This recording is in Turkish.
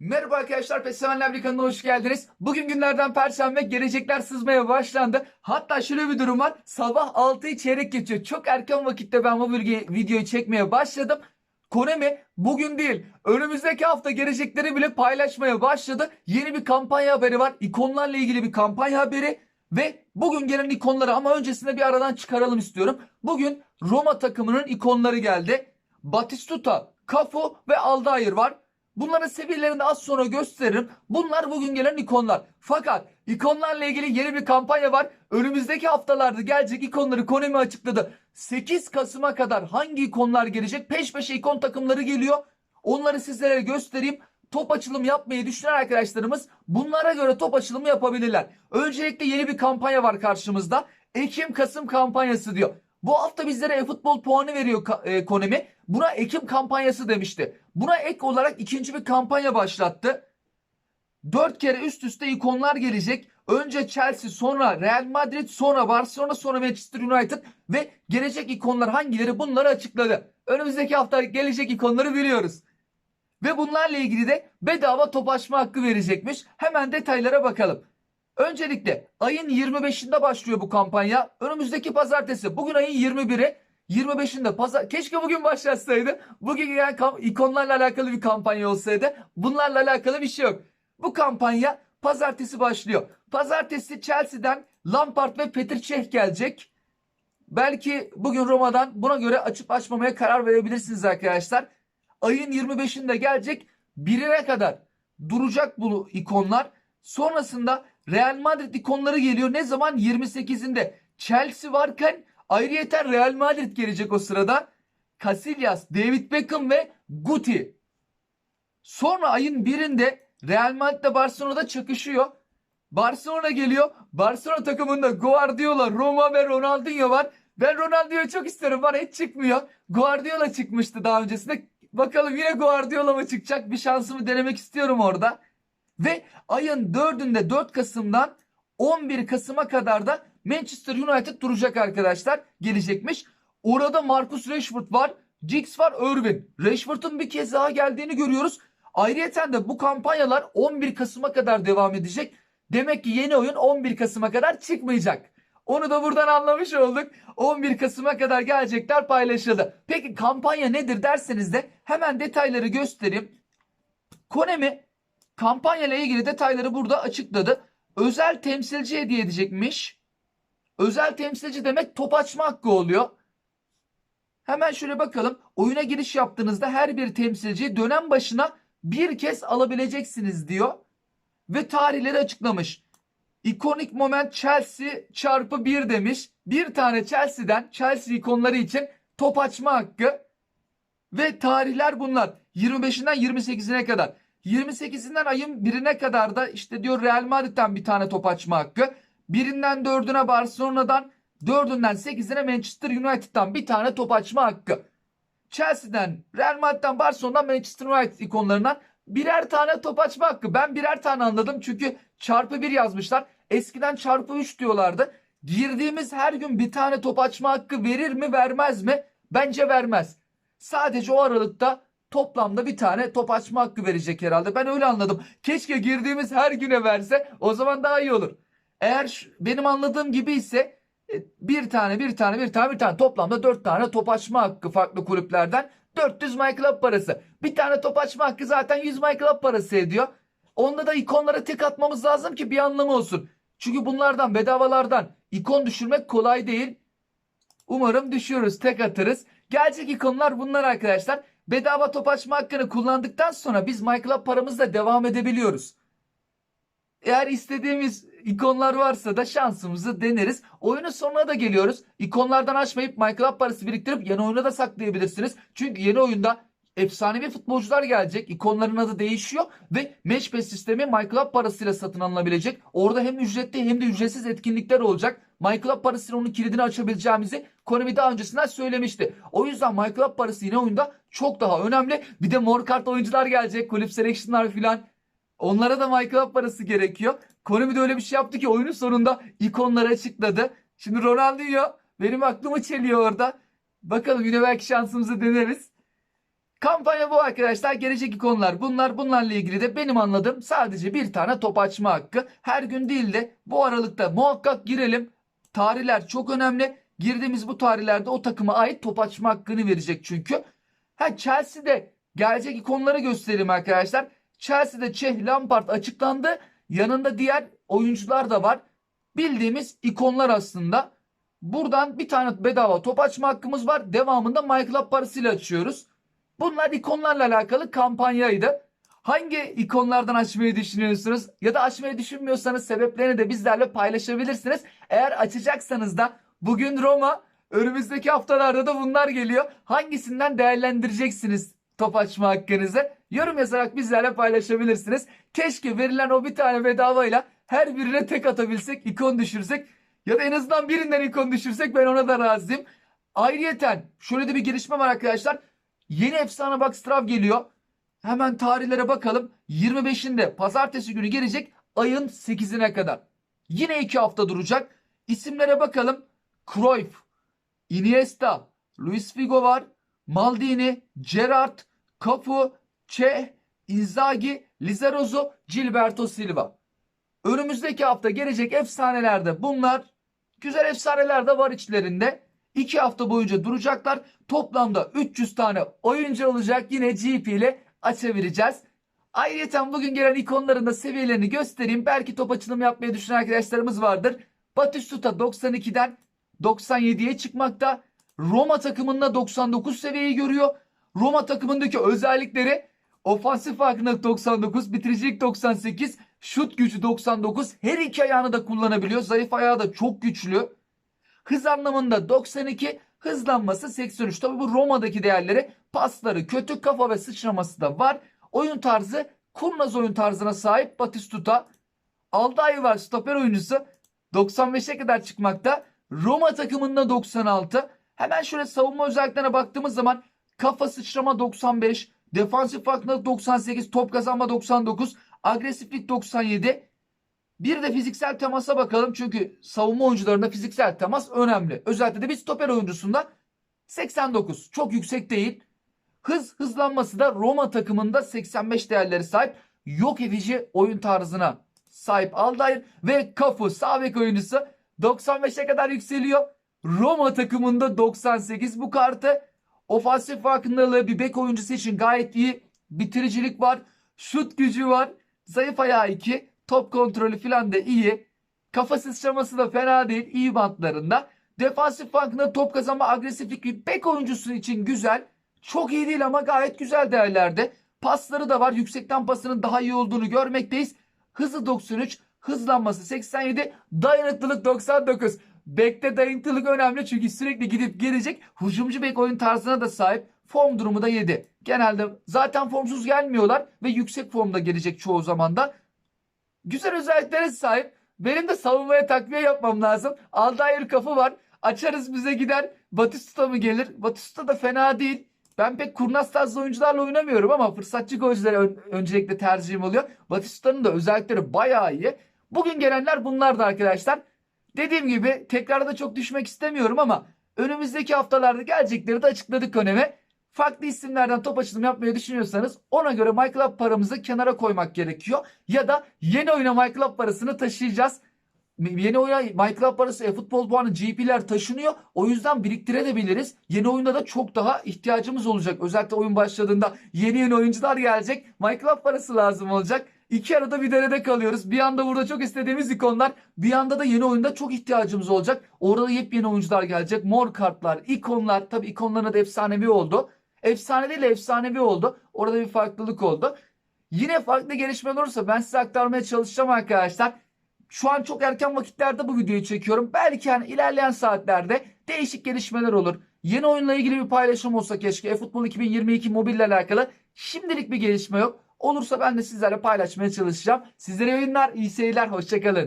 Merhaba arkadaşlar, Pesevenler bir kanalına hoş geldiniz. Bugün günlerden Perşembe, gelecekler sızmaya başlandı. Hatta şöyle bir durum var, sabah 6'yı çeyrek geçiyor. Çok erken vakitte ben bu videoyu çekmeye başladım. Konemi bugün değil, önümüzdeki hafta gelecekleri bile paylaşmaya başladı. Yeni bir kampanya haberi var, ikonlarla ilgili bir kampanya haberi. Ve bugün gelen ikonları ama öncesinde bir aradan çıkaralım istiyorum. Bugün Roma takımının ikonları geldi. Batistuta, Cafu ve Aldair var. Bunların seviyelerini az sonra gösteririm. Bunlar bugün gelen ikonlar. Fakat ikonlarla ilgili yeni bir kampanya var. Önümüzdeki haftalarda gelecek ikonları Konami açıkladı. 8 Kasım'a kadar hangi ikonlar gelecek? Peş peşe ikon takımları geliyor. Onları sizlere göstereyim. Top açılım yapmayı düşünen arkadaşlarımız bunlara göre top açılımı yapabilirler. Öncelikle yeni bir kampanya var karşımızda. Ekim-Kasım kampanyası diyor. Bu hafta bizlere e-futbol puanı veriyor e, Konami. Buna Ekim kampanyası demişti. Buna ek olarak ikinci bir kampanya başlattı. Dört kere üst üste ikonlar gelecek. Önce Chelsea, sonra Real Madrid, sonra Barcelona, sonra Manchester United ve gelecek ikonlar hangileri bunları açıkladı. Önümüzdeki hafta gelecek ikonları biliyoruz. Ve bunlarla ilgili de bedava top açma hakkı verecekmiş. Hemen detaylara bakalım. Öncelikle ayın 25'inde başlıyor bu kampanya. Önümüzdeki pazartesi. Bugün ayın 21'i. 25'inde pazar. Keşke bugün başlasaydı. Bugün yani kam- ikonlarla alakalı bir kampanya olsaydı. Bunlarla alakalı bir şey yok. Bu kampanya pazartesi başlıyor. Pazartesi Chelsea'den Lampard ve Petr Cech gelecek. Belki bugün Roma'dan buna göre açıp açmamaya karar verebilirsiniz arkadaşlar. Ayın 25'inde gelecek. Birine kadar duracak bu ikonlar. Sonrasında Real Madrid ikonları geliyor. Ne zaman? 28'inde. Chelsea varken ayrıyeten Real Madrid gelecek o sırada. Casillas, David Beckham ve Guti. Sonra ayın birinde Real Madrid'le Barcelona'da çakışıyor. Barcelona geliyor. Barcelona takımında Guardiola, Roma ve Ronaldinho var. Ben Ronaldinho'yu çok isterim var hiç çıkmıyor. Guardiola çıkmıştı daha öncesinde. Bakalım yine Guardiola mı çıkacak? Bir şansımı denemek istiyorum orada. Ve ayın 4'ünde 4 Kasım'dan 11 Kasım'a kadar da Manchester United duracak arkadaşlar. Gelecekmiş. Orada Marcus Rashford var. Giggs var. Irvin. Rashford'un bir kez daha geldiğini görüyoruz. Ayrıca de bu kampanyalar 11 Kasım'a kadar devam edecek. Demek ki yeni oyun 11 Kasım'a kadar çıkmayacak. Onu da buradan anlamış olduk. 11 Kasım'a kadar gelecekler paylaşıldı. Peki kampanya nedir derseniz de hemen detayları göstereyim. Konemi kampanya ile ilgili detayları burada açıkladı. Özel temsilci hediye edecekmiş. Özel temsilci demek top açma hakkı oluyor. Hemen şöyle bakalım. Oyuna giriş yaptığınızda her bir temsilci dönem başına bir kez alabileceksiniz diyor. Ve tarihleri açıklamış. İkonik moment Chelsea çarpı 1 demiş. Bir tane Chelsea'den Chelsea ikonları için top açma hakkı. Ve tarihler bunlar. 25'inden 28'ine kadar. 28'inden ayın 1'ine kadar da işte diyor Real Madrid'den bir tane top açma hakkı. Birinden 4'üne Barcelona'dan, 4'ünden 8'ine Manchester United'dan bir tane top açma hakkı. Chelsea'den, Real Madrid'den, Barcelona'dan, Manchester United ikonlarından birer tane top açma hakkı. Ben birer tane anladım çünkü çarpı 1 yazmışlar. Eskiden çarpı 3 diyorlardı. Girdiğimiz her gün bir tane top açma hakkı verir mi vermez mi? Bence vermez. Sadece o aralıkta toplamda bir tane top açma hakkı verecek herhalde. Ben öyle anladım. Keşke girdiğimiz her güne verse o zaman daha iyi olur. Eğer benim anladığım gibi ise e, bir tane bir tane bir tane bir tane toplamda dört tane top açma hakkı farklı kulüplerden 400 My Club parası. Bir tane top açma hakkı zaten 100 My Club parası ediyor. Onda da ikonlara tek atmamız lazım ki bir anlamı olsun. Çünkü bunlardan bedavalardan ikon düşürmek kolay değil. Umarım düşüyoruz tek atarız. Gelecek ikonlar bunlar arkadaşlar. Bedava top açma hakkını kullandıktan sonra biz My Club paramızla devam edebiliyoruz. Eğer istediğimiz ikonlar varsa da şansımızı deneriz. Oyunun sonuna da geliyoruz. İkonlardan açmayıp My Club parası biriktirip yeni oyuna da saklayabilirsiniz. Çünkü yeni oyunda efsanevi futbolcular gelecek. İkonların adı değişiyor ve Match Pass sistemi My Club parasıyla satın alınabilecek. Orada hem ücretli hem de ücretsiz etkinlikler olacak. My Club parasıyla onun kilidini açabileceğimizi Konami daha öncesinden söylemişti. O yüzden My Club parası yine oyunda çok daha önemli. Bir de mor kart oyuncular gelecek. Kulüp selection'lar filan. Onlara da My Club parası gerekiyor. Konami de öyle bir şey yaptı ki oyunun sonunda ikonları açıkladı. Şimdi Ronaldinho benim aklımı çeliyor orada. Bakalım yine belki şansımızı deneriz. Kampanya bu arkadaşlar. Gelecek konular bunlar. Bunlarla ilgili de benim anladığım sadece bir tane top açma hakkı. Her gün değil de bu aralıkta muhakkak girelim. Tarihler çok önemli. Girdiğimiz bu tarihlerde o takıma ait top açma hakkını verecek çünkü. Ha Chelsea'de gelecek ikonları göstereyim arkadaşlar. Chelsea'de Çeh Lampard açıklandı. Yanında diğer oyuncular da var. Bildiğimiz ikonlar aslında. Buradan bir tane bedava top açma hakkımız var. Devamında MyClub parasıyla açıyoruz. Bunlar ikonlarla alakalı kampanyaydı. Hangi ikonlardan açmayı düşünüyorsunuz? Ya da açmayı düşünmüyorsanız sebeplerini de bizlerle paylaşabilirsiniz. Eğer açacaksanız da bugün Roma, önümüzdeki haftalarda da bunlar geliyor. Hangisinden değerlendireceksiniz top açma hakkınızı? Yorum yazarak bizlerle paylaşabilirsiniz. Keşke verilen o bir tane bedavayla her birine tek atabilsek, ikon düşürsek ya da en azından birinden ikon düşürsek ben ona da razıyım. Ayrıyeten şöyle de bir gelişme var arkadaşlar. Yeni efsane box Strav geliyor. Hemen tarihlere bakalım. 25'inde pazartesi günü gelecek ayın 8'ine kadar. Yine 2 hafta duracak. İsimlere bakalım. Cruyff, Iniesta, Luis Figo var. Maldini, Gerrard, Cafu, Che, Inzaghi, Lizarazu, Gilberto Silva. Önümüzdeki hafta gelecek efsanelerde bunlar. Güzel efsaneler de var içlerinde. 2 hafta boyunca duracaklar. Toplamda 300 tane oyuncu olacak. Yine GP ile açabileceğiz. Ayrıca bugün gelen ikonların da seviyelerini göstereyim. Belki top açılımı yapmayı düşünen arkadaşlarımız vardır. Batistuta 92'den 97'ye çıkmakta. Roma takımında 99 seviyeyi görüyor. Roma takımındaki özellikleri ofansif farkındalık 99, bitiricilik 98, şut gücü 99. Her iki ayağını da kullanabiliyor. Zayıf ayağı da çok güçlü. Hız anlamında 92, hızlanması 83. Tabi bu Roma'daki değerleri pasları kötü kafa ve sıçraması da var. Oyun tarzı kurnaz oyun tarzına sahip Batistuta. Alday var stoper oyuncusu. 95'e kadar çıkmakta. Roma takımında 96. Hemen şöyle savunma özelliklerine baktığımız zaman kafa sıçrama 95, defansif farkındalık 98, top kazanma 99, agresiflik 97. Bir de fiziksel temasa bakalım çünkü savunma oyuncularında fiziksel temas önemli. Özellikle de bir stoper oyuncusunda 89 çok yüksek değil. Hız hızlanması da Roma takımında 85 değerleri sahip yok edici oyun tarzına sahip Aldair ve Kafu sağ bek oyuncusu 95'e kadar yükseliyor. Roma takımında 98 bu kartı. Ofansif farkındalığı bir bek oyuncusu için gayet iyi. Bitiricilik var. Şut gücü var. Zayıf ayağı 2. Top kontrolü falan da iyi. Kafa sıçraması da fena değil. iyi bantlarında. Defansif farkında top kazanma agresiflik bek oyuncusu için güzel. Çok iyi değil ama gayet güzel değerlerde. Pasları da var. Yüksekten pasının daha iyi olduğunu görmekteyiz. Hızı 93, hızlanması 87, dayanıklılık 99. Bekte dayanıklılık önemli çünkü sürekli gidip gelecek. Hücumcu bek oyun tarzına da sahip. Form durumu da 7. Genelde zaten formsuz gelmiyorlar ve yüksek formda gelecek çoğu zaman da. Güzel özelliklere sahip. Benim de savunmaya takviye yapmam lazım. Aldair kapı var. Açarız bize gider. Batistuta mı gelir? Batistuta da fena değil. Ben pek kurnaz tarzı oyuncularla oynamıyorum ama fırsatçı golcülere ön- öncelikle tercihim oluyor. Batistuta'nın da özellikleri bayağı iyi. Bugün gelenler bunlardı arkadaşlar. Dediğim gibi tekrarda çok düşmek istemiyorum ama önümüzdeki haftalarda gelecekleri de açıkladık öneme. Farklı isimlerden top açılımı yapmayı düşünüyorsanız ona göre MyClub paramızı kenara koymak gerekiyor. Ya da yeni oyuna MyClub parasını taşıyacağız. Yeni oyuna MyClub parası e-futbol puanı GP'ler taşınıyor. O yüzden biriktirebiliriz. Yeni oyunda da çok daha ihtiyacımız olacak. Özellikle oyun başladığında yeni yeni oyuncular gelecek. MyClub parası lazım olacak. İki arada bir derede kalıyoruz. Bir anda burada çok istediğimiz ikonlar. Bir anda da yeni oyunda çok ihtiyacımız olacak. Orada yepyeni oyuncular gelecek. Mor kartlar, ikonlar. Tabi ikonların da efsanevi oldu. Efsane değil de efsanevi oldu. Orada bir farklılık oldu. Yine farklı gelişmeler olursa ben size aktarmaya çalışacağım arkadaşlar. Şu an çok erken vakitlerde bu videoyu çekiyorum. Belki hani ilerleyen saatlerde değişik gelişmeler olur. Yeni oyunla ilgili bir paylaşım olsa keşke. eFootball 2022 mobille alakalı. Şimdilik bir gelişme yok. Olursa ben de sizlerle paylaşmaya çalışacağım. Sizlere oyunlar, iyi seyirler, hoşçakalın.